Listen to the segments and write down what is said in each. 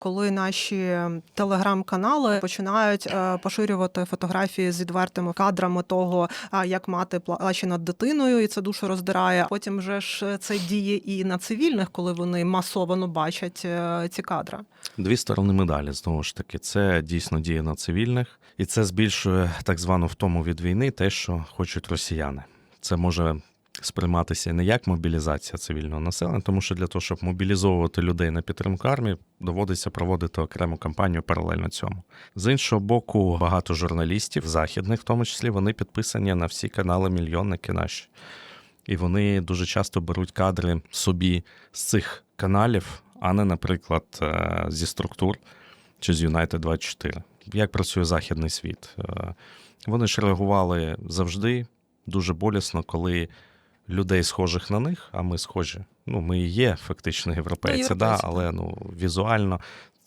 коли наші телеграм-канали починають е, поширювати фотографії з відвертими кадрами того, а, як мати плаче над дитиною, і це душу роздирає. Потім вже ж це діє і на цивільних, коли вони масово бачать е, ці кадри. Дві сторони медалі знову ж таки. Це дійсно діє на цивільних, і це збільшує так звану втому від війни, те, що хочуть росіяни. Це може сприйматися не як мобілізація цивільного населення, тому що для того, щоб мобілізовувати людей на підтримку армії, доводиться проводити окрему кампанію паралельно цьому. З іншого боку, багато журналістів, західних, в тому числі, вони підписані на всі канали мільйонники наші. І вони дуже часто беруть кадри собі з цих каналів, а не, наприклад, е, зі структур чи з United 24. Як працює західний світ? Е, Вони ж реагували завжди дуже болісно, коли людей, схожих на них, а ми схожі. Ну, ми і є фактично європейці, європейці, да, але ну, візуально,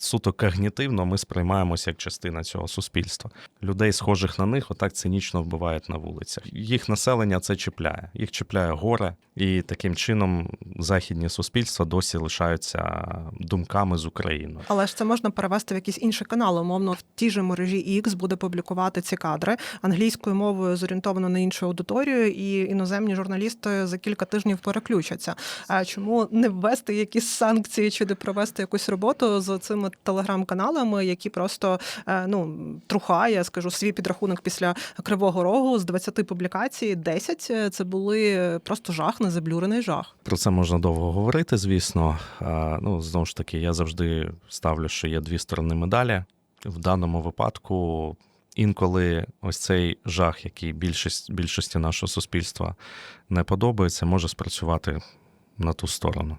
суто когнітивно ми сприймаємося як частина цього суспільства. Людей, схожих на них, отак цинічно вбивають на вулицях. Їх населення це чіпляє. Їх чіпляє горе, і таким чином західні суспільства досі лишаються думками з Україною. Але ж це можна перевести в якісь інші канали. Умовно, в тій же мережі X буде публікувати ці кадри англійською мовою зорієнтовано на іншу аудиторію, і іноземні журналісти за кілька тижнів переключаться. А чому не ввести якісь санкції чи не провести якусь роботу з цими телеграм-каналами, які просто е, ну трухає, я скажу свій підрахунок після кривого рогу з 20 публікацій, 10 – це були просто жах, незаблюрений жах. Про це можна довго говорити, звісно. Ну, знову ж таки, я завжди ставлю, що є дві сторони медалі. В даному випадку інколи ось цей жах, який більшість, більшості нашого суспільства не подобається, може спрацювати на ту сторону.